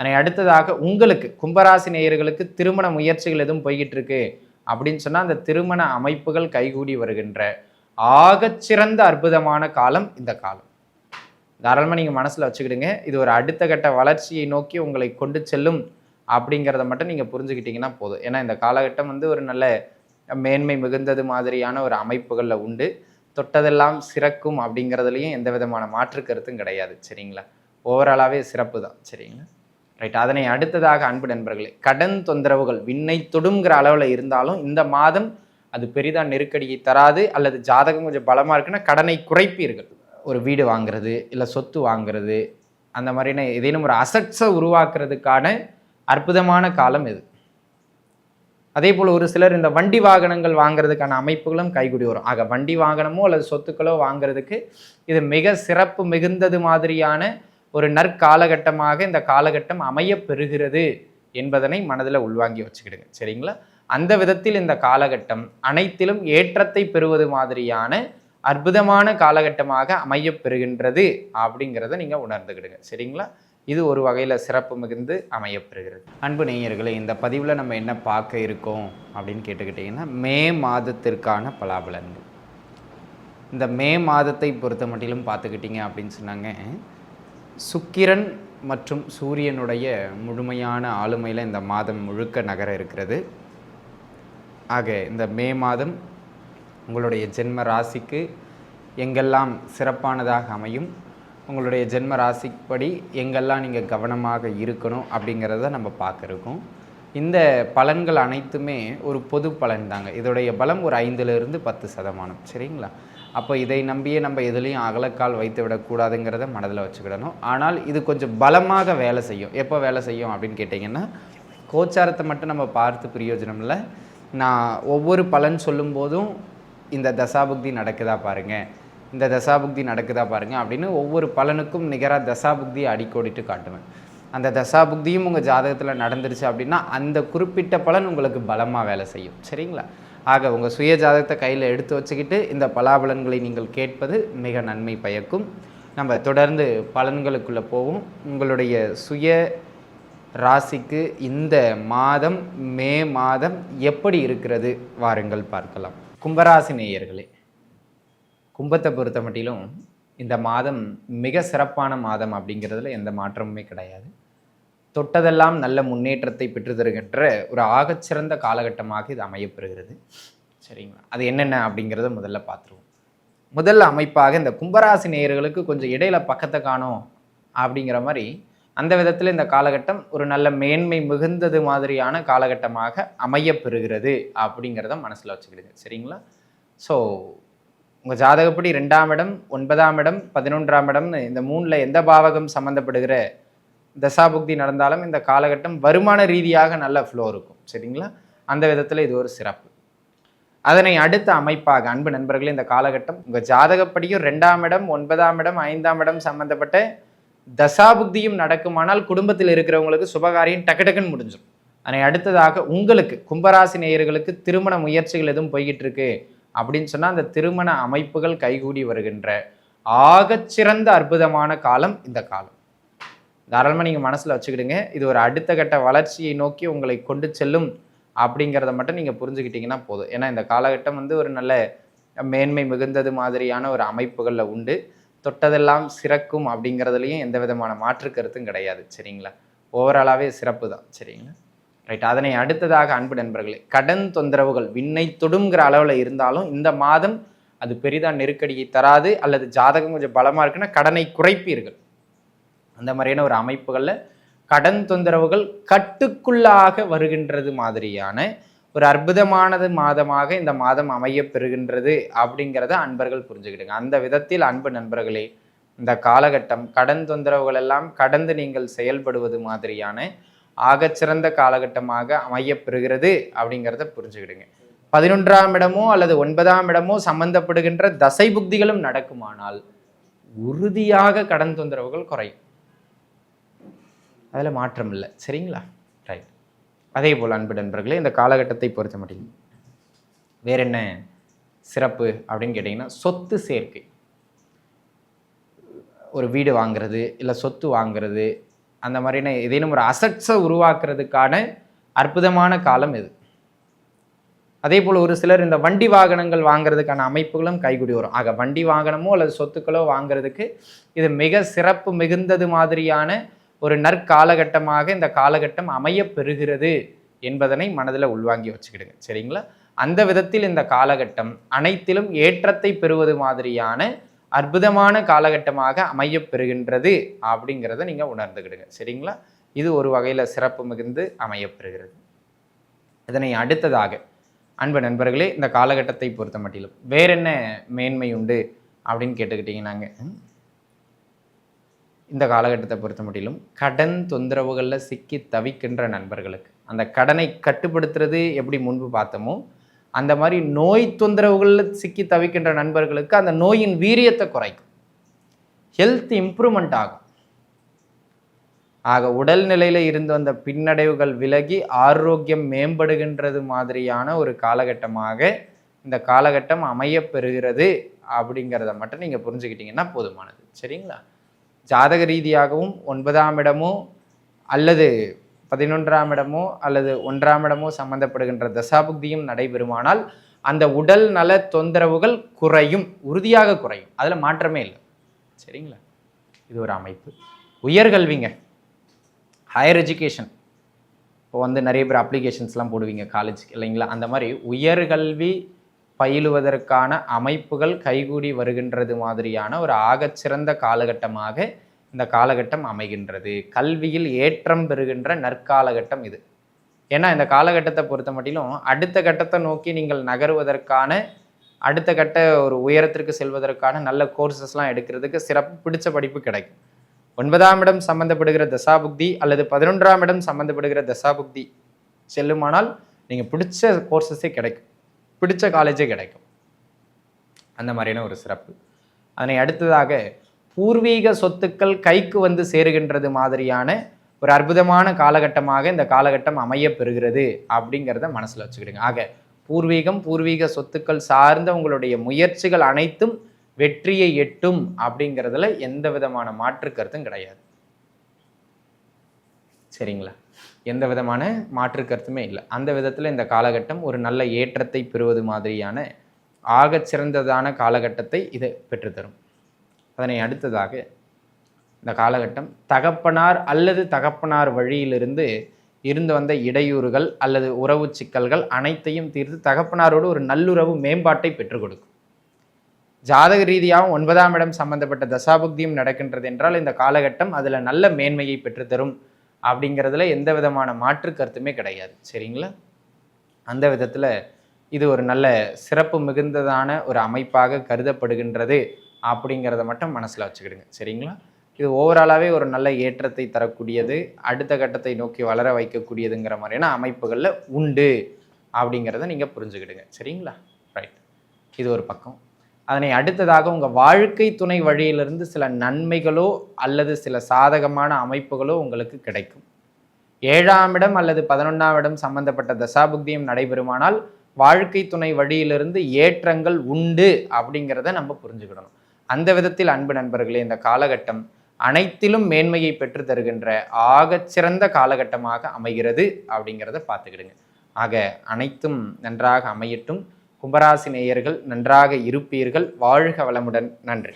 அதனை அடுத்ததாக உங்களுக்கு கும்பராசி நேயர்களுக்கு திருமண முயற்சிகள் எதுவும் போய்கிட்டு இருக்கு அப்படின்னு சொன்னால் அந்த திருமண அமைப்புகள் கைகூடி வருகின்ற ஆகச்சிறந்த அற்புதமான காலம் இந்த காலம். தாராளமாக நீங்கள் மனசில் வச்சுக்கிடுங்க. இது ஒரு அடுத்த கட்ட வளர்ச்சியை நோக்கி உங்களை கொண்டு செல்லும் அப்படிங்கிறத மட்டும் நீங்கள் புரிஞ்சுக்கிட்டீங்கன்னா போதும். ஏன்னா இந்த காலகட்டம் வந்து ஒரு நல்ல மேன்மை மிகுந்தது மாதிரியான ஒரு அமைப்புகளில் உண்டு. தொட்டதெல்லாம் சிறக்கும் அப்படிங்கிறதுலையும் எந்த விதமான மாற்று கருத்தும் கிடையாது. சரிங்களா? ஓவராலாகவே சிறப்பு தான் சரிங்களா? ரைட் அதனை அடுத்ததாக அன்பு நண்பர்களே கடன் தொந்தரவுகள் விண்ணை தொடுங்கிற அளவில் இருந்தாலும் இந்த மாதம் அது பெரிதாக நெருக்கடியை தராது அல்லது ஜாதகம் கொஞ்சம் பலமாக இருக்குன்னா கடனை குறைப்பீர்கள். ஒரு வீடு வாங்குறது இல்லை சொத்து வாங்குறது அந்த மாதிரியான ஏதேனும் ஒரு அசட்ஸை உருவாக்குறதுக்கான அற்புதமான காலம் இது. அதே போல் ஒரு சிலர் இந்த வண்டி வாகனங்கள் வாங்குறதுக்கான அமைப்புகளும் கைகூடி வரும். ஆக வண்டி வாகனமோ அல்லது சொத்துக்களோ வாங்குறதுக்கு இது மிக சிறப்பு மிகுந்தது மாதிரியான ஒரு நற்காலகட்டமாக இந்த காலகட்டம் அமைய பெறுகிறது என்பதனை மனதில் உள்வாங்கி வச்சுக்கிடுங்க. சரிங்களா? அந்த விதத்தில் இந்த காலகட்டம் அனைத்திலும் ஏற்றத்தை பெறுவது மாதிரியான அற்புதமான காலகட்டமாக அமைய பெறுகின்றது அப்படிங்கிறத நீங்கள் உணர்ந்துக்கிடுங்க. சரிங்களா? இது ஒரு வகையில் சிறப்பு மிகுந்து அமையப்பெறுகிறது அன்பு நேயர்களே இந்த பதிவில் நம்ம என்ன பார்க்க இருக்கோம் அப்படின்னு கேட்டுக்கிட்டிங்கன்னா மே மாதத்திற்கான பலாபலன்கள். இந்த மே மாதத்தை பொறுத்த மட்டிலும் பார்த்துக்கிட்டிங்க அப்படின்னு சொன்னாங்க. சுக்கிரன் மற்றும் சூரியனுடைய முழுமையான ஆளுமையில் இந்த மாதம் முழுக்க நகர இருக்கிறது. ஆக இந்த மே மாதம் உங்களுடைய ஜென்ம ராசிக்கு எங்கெல்லாம் சிறப்பானதாக அமையும் உங்களுடைய ஜென்ம ராசிப்படி எங்கெல்லாம் நீங்கள் கவனமாக இருக்கணும் அப்படிங்கிறத நம்ம பார்க்குறோம். இந்த பலன்கள் அனைத்துமே ஒரு பொது பலன் தாங்க. இதோடைய பலம் ஒரு ஐந்துலேருந்து பத்து சதமானம். சரிங்களா? அப்போ இதை நம்பியே நம்ம எதுலேயும் அகலக்கால் வைத்து விடக்கூடாதுங்கிறத மனதில் வச்சுக்கிடணும். ஆனால் இது கொஞ்சம் பலமாக வேலை செய்யும். எப்போ வேலை செய்யும் அப்படின்னு கேட்டிங்கன்னா கோச்சாரத்தை மட்டும் நம்ம பார்த்து பிரயோஜனம் இல்லை. நான் ஒவ்வொரு பலன் சொல்லும்போதும் இந்த தசாபுக்தி நடக்குதா பாருங்கள் இந்த தசாபுக்தி நடக்குதா பாருங்கள் அப்படின்னு ஒவ்வொரு பலனுக்கும் நிகராக தசாபுக்தியை அடிக்கோடிட்டு காட்டுவேன். அந்த தசாபுக்தியும் உங்கள் ஜாதகத்தில் நடந்துருச்சு அப்படின்னா அந்த குறிப்பிட்ட பலன் உங்களுக்கு பலமாக வேலை செய்யும். சரிங்களா? ஆக உங்கள் சுய ஜாதகத்தை கையில் எடுத்து வச்சுக்கிட்டு இந்த பலாபலன்களை நீங்கள் கேட்பது மிக நன்மை பயக்கும். நம்ம தொடர்ந்து பலன்களுக்குள்ளே போவோம். உங்களுடைய சுய ராசிக்கு இந்த மாதம் மே மாதம் எப்படி இருக்கிறது வாருங்கள் பார்க்கலாம். கும்பராசி நேயர்களே கும்பத்தை பொறுத்த மட்டிலும் இந்த மாதம் மிக சிறப்பான மாதம் அப்படிங்கிறதுல எந்த மாற்றமுமே கிடையாது. தொட்டதெல்லாம் நல்ல முன்னேற்றத்தை பெற்று தருகின்ற ஒரு ஆகச்சிறந்த காலகட்டமாக இது அமையப்பெறுகிறது. சரிங்களா? அது என்னென்ன அப்படிங்கிறத முதல்ல பார்த்துருவோம். முதல் அமைப்பாக இந்த கும்பராசி நேயர்களுக்கு கொஞ்சம் இடையில பக்கத்தை காணும் அப்படிங்கிற மாதிரி அந்த விதத்தில் இந்த காலகட்டம் ஒரு நல்ல மேன்மை மிகுந்தது மாதிரியான காலகட்டமாக அமையப்பெறுகிறது அப்படிங்கிறத மனசில் வச்சுக்கிடுங்க. சரிங்களா? ஸோ உங்கள் ஜாதகப்படி ரெண்டாம் இடம் ஒன்பதாம் இடம் பதினொன்றாம் இடம்னு இந்த மூணில் எந்த பாவகம் சம்மந்தப்படுகிற தசாபுக்தி நடந்தாலும் இந்த காலகட்டம் வருமான ரீதியாக நல்ல ஃப்ளோ இருக்கும். சரிங்களா? அந்த விதத்தில் இது ஒரு சிறப்பு. அதனை அடுத்த அமைப்பாக அன்பு நண்பர்களே இந்த காலகட்டம் உங்கள் ஜாதகப்படியும் ரெண்டாம் இடம் ஒன்பதாம் இடம் ஐந்தாம் இடம் சம்மந்தப்பட்ட தசாபுக்தியும் நடக்குமானால் குடும்பத்தில் இருக்கிறவங்களுக்கு சுபகாரியம் டக்கு டக்குன்னு முடிஞ்சிடும் அதனை அடுத்ததாக உங்களுக்கு கும்பராசி நேயர்களுக்கு திருமண முயற்சிகள் எதுவும் போய்கிட்டு இருக்கு அப்படின்னு சொன்னால் அந்த திருமண அமைப்புகள் கைகூடி வருகின்ற ஆகச்சிறந்த அற்புதமான காலம் இந்த காலம். தாராளமாக நீங்கள் மனசில் வச்சுக்கிடுங்க. இது ஒரு அடுத்த கட்ட வளர்ச்சியை நோக்கி உங்களை கொண்டு செல்லும் அப்படிங்கிறத மட்டும் நீங்கள் புரிஞ்சுக்கிட்டிங்கன்னா போதும். ஏன்னா இந்த காலகட்டம் வந்து ஒரு நல்ல மேன்மை மிகுந்தது மாதிரியான ஒரு அமைப்புகளில் உண்டு. தொட்டதெல்லாம் சிறக்கும் அப்படிங்கிறதுலையும் எந்த விதமான மாற்று கருத்தும் கிடையாது. சரிங்களா? ஓவராலாகவே சிறப்பு தான். சரிங்களா? ரைட் அதனை அடுத்ததாக அன்பு நண்பர்களே கடன் தொந்தரவுகள் விண்ணை தொடுங்கிற அளவில் இருந்தாலும் இந்த மாதம் அது பெரிதாக நெருக்கடியை தராது அல்லது ஜாதகம் கொஞ்சம் பலமாக இருக்குன்னா கடனை குறைப்பீர்கள். அந்த மாதிரியான ஒரு அமைப்புகளில் கடன் தொந்தரவுகள் கட்டுக்குள்ளாக வருகின்றது மாதிரியான ஒரு அற்புதமானது மாதமாக இந்த மாதம் அமைய பெறுகின்றது அப்படிங்கிறத அன்பர்கள் புரிஞ்சுக்கிடுங்க. அந்த விதத்தில் அன்பு நண்பர்களே இந்த காலகட்டம் கடன் தொந்தரவுகள் எல்லாம் கடந்து நீங்கள் செயல்படுவது மாதிரியான ஆகச்சிறந்த காலகட்டமாக அமைய பெறுகிறது அப்படிங்கிறத புரிஞ்சுக்கிடுங்க. பதினொன்றாம் இடமோ அல்லது ஒன்பதாம் இடமோ சம்பந்தப்படுகின்ற தசை புக்திகளும் நடக்குமானால் உறுதியாக கடன் தொந்தரவுகள் குறையும். அதில் மாற்றம் இல்லை. சரிங்களா? ரைட் அதே போல் அன்பு நண்பர்களே இந்த காலகட்டத்தை பொறுத்த மட்டும் வேற என்ன சிறப்பு அப்படின்னு கேட்டிங்கன்னா சொத்து சேர்க்கை. ஒரு வீடு வாங்குறது இல்லை சொத்து வாங்குறது அந்த மாதிரியான ஏதேனும் ஒரு அசட்ஸை உருவாக்குறதுக்கான அற்புதமான காலம் இது அதே போல் ஒரு சிலர் இந்த வண்டி வாகனங்கள் வாங்குறதுக்கான அமைப்புகளும் கைகூடி வரும். ஆக வண்டி வாகனமோ அல்லது சொத்துக்களோ வாங்குறதுக்கு இது மிக சிறப்பு மிகுந்தது மாதிரியான ஒரு நற்காலகட்டமாக இந்த காலகட்டம் அமைய பெறுகிறது என்பதனை மனதில் உள்வாங்கி வச்சுக்கிடுங்க. சரிங்களா? அந்த விதத்தில் இந்த காலகட்டம் அனைத்திலும் ஏற்றத்தை பெறுவது மாதிரியான அற்புதமான காலகட்டமாக அமைய பெறுகின்றது அப்படிங்கிறத நீங்கள் உணர்ந்துக்கிடுங்க. சரிங்களா? இது ஒரு வகையில் சிறப்பு மிகுந்து அமையப்பெறுகிறது இதனை அடுத்ததாக அன்பு நண்பர்களே இந்த காலகட்டத்தை பொறுத்த மட்டிலும் வேற என்ன மேன்மை உண்டு அப்படின்னு கேட்டுக்கிட்டீங்கன்னாங்க? இந்த காலகட்டத்தை பொறுத்த முடியலும் கடன் தொந்தரவுகளில் சிக்கி தவிக்கின்ற நண்பர்களுக்கு. அந்த கடனை கட்டுப்படுத்துறது எப்படி முன்பு பார்த்தோமோ அந்த மாதிரி நோய் தொந்தரவுகளில் சிக்கி தவிக்கின்ற நண்பர்களுக்கு அந்த நோயின் வீரியத்தை குறைக்கும். ஹெல்த் இம்ப்ரூவ்மெண்ட் ஆகும். ஆக உடல் நிலையில் இருந்து வந்த பின்னடைவுகள் விலகி ஆரோக்கியம் மேம்படுகின்றது மாதிரியான ஒரு காலகட்டமாக இந்த காலகட்டம் அமைய பெறுகிறது அப்படிங்கிறத மட்டும் நீங்கள் புரிஞ்சுக்கிட்டீங்கன்னா போதுமானது. சரிங்களா? ஜாதக ரீதியாகவும் ஒன்பதாம் இடமோ அல்லது பதினொன்றாம் இடமோ அல்லது ஒன்றாம் இடமோ சம்பந்தப்படுகின்ற தசாபுக்தியும் நடைபெறுமானால் அந்த உடல் நல தொந்தரவுகள் குறையும் உறுதியாக குறையும். அதில் மாற்றமே இல்லை. சரிங்களா? இது ஒரு அமைப்பு. உயர்கல்விங்க ஹையர் எஜுகேஷன் இப்போ வந்து நிறைய பேர் அப்ளிகேஷன்ஸ்லாம் போடுவீங்க காலேஜ் இல்லைங்களா? அந்த மாதிரி உயர்கல்வி பயிலுவதற்கான அமைப்புகள் கைகூடி வருகின்றது மாதிரியான ஒரு ஆகச்சிறந்த காலகட்டமாக இந்த காலகட்டம் அமைகின்றது. கல்வியில் ஏற்றம் பெறுகின்ற நற்காலகட்டம் இது. ஏன்னா இந்த காலகட்டத்தை பொறுத்த மட்டிலும் அடுத்த கட்டத்தை நோக்கி நீங்கள் நகருவதற்கான அடுத்த கட்ட ஒரு உயரத்திற்கு செல்வதற்கான நல்ல கோர்சஸ்லாம் எடுக்கிறதுக்கு சிறப்பு பிடிச்ச படிப்பு கிடைக்கும். ஒன்பதாம் இடம் சம்பந்தப்படுகிற தசாபுக்தி அல்லது பதினொன்றாம் இடம் சம்பந்தப்படுகிற தசாபுக்தி செல்லுமானால் நீங்கள் பிடிச்ச கோர்சஸே கிடைக்கும். பிடிச்ச காலேஜே கிடைக்கும். அந்த மாதிரியான ஒரு சிறப்பு. அதனை அடுத்ததாக பூர்வீக சொத்துக்கள் கைக்கு வந்து சேருகின்றது மாதிரியான ஒரு அற்புதமான காலகட்டமாக இந்த காலகட்டம் அமைய பெறுகிறது அப்படிங்கிறத மனசில் வச்சுக்கிடுங்க. ஆக பூர்வீகம் பூர்வீக சொத்துக்கள் சார்ந்த உங்களுடைய முயற்சிகள் அனைத்தும் வெற்றியை எட்டும் அப்படிங்கிறதுல எந்த விதமான மாற்று கருத்தும் கிடையாது. சரிங்களா? எந்த விதமான மாற்று கருத்துமே இல்லை. அந்த விதத்தில் இந்த காலகட்டம் ஒரு நல்ல ஏற்றத்தை பெறுவது மாதிரியான ஆகச்சிறந்ததான காலகட்டத்தை இது பெற்றுத்தரும். அதனை அடுத்ததாக இந்த காலகட்டம் தகப்பனார் அல்லது தகப்பனார் வழியிலிருந்து இருந்து வந்த இடையூறுகள் அல்லது உறவு சிக்கல்கள் அனைத்தையும் தீர்த்து தகப்பனாரோடு ஒரு நல்லுறவு மேம்பாட்டை பெற்றுக் கொடுக்கும். ஜாதக ரீதியாகவும் ஒன்பதாம் இடம் சம்பந்தப்பட்ட தசாபுக்தியும் நடக்கின்றது என்றால் இந்த காலகட்டம் அதில் நல்ல மேன்மையை பெற்றுத்தரும். அப்படிங்கிறதுல எந்த விதமான மாற்று கருத்துமே கிடையாது. சரிங்களா? அந்த விதத்தில் இது ஒரு நல்ல சிறப்பு மிகுந்ததான ஒரு அமைப்பாக கருதப்படுகின்றது அப்படிங்கிறத மட்டும் மனசில் வச்சுக்கிடுங்க. சரிங்களா? இது ஓவராலாகவே ஒரு நல்ல ஏற்றத்தை தரக்கூடியது அடுத்த கட்டத்தை நோக்கி வளர வைக்கக்கூடியதுங்கிற மாதிரியான அமைப்புகளில் உண்டு அப்படிங்கிறத நீங்கள் புரிஞ்சுக்கிடுங்க. சரிங்களா? ரைட் இது ஒரு பக்கம். அதனை அடுத்ததாக உங்கள் வாழ்க்கை துணை வழியிலிருந்து சில நன்மைகளோ அல்லது சில சாதகமான அமைப்புகளோ உங்களுக்கு கிடைக்கும். ஏழாம் இடம் அல்லது பதினொன்றாம் இடம் சம்பந்தப்பட்ட தசாபுக்தியும் நடைபெறுமானால் வாழ்க்கை துணை வழியிலிருந்து ஏற்றங்கள் உண்டு அப்படிங்கிறத நம்ம புரிஞ்சுக்கிடணும். அந்த விதத்தில் அன்பு நண்பர்களே இந்த காலகட்டம் அனைத்திலும் மேன்மையை பெற்று தருகின்ற ஆகச்சிறந்த காலகட்டமாக அமைகிறது அப்படிங்கிறத பார்த்துக்கிடுங்க. ஆக அனைத்தும் நன்றாக அமையட்டும். கும்பராசி நேயர்கள் நன்றாக இருப்பீர்கள். வாழ்க வளமுடன். நன்றி.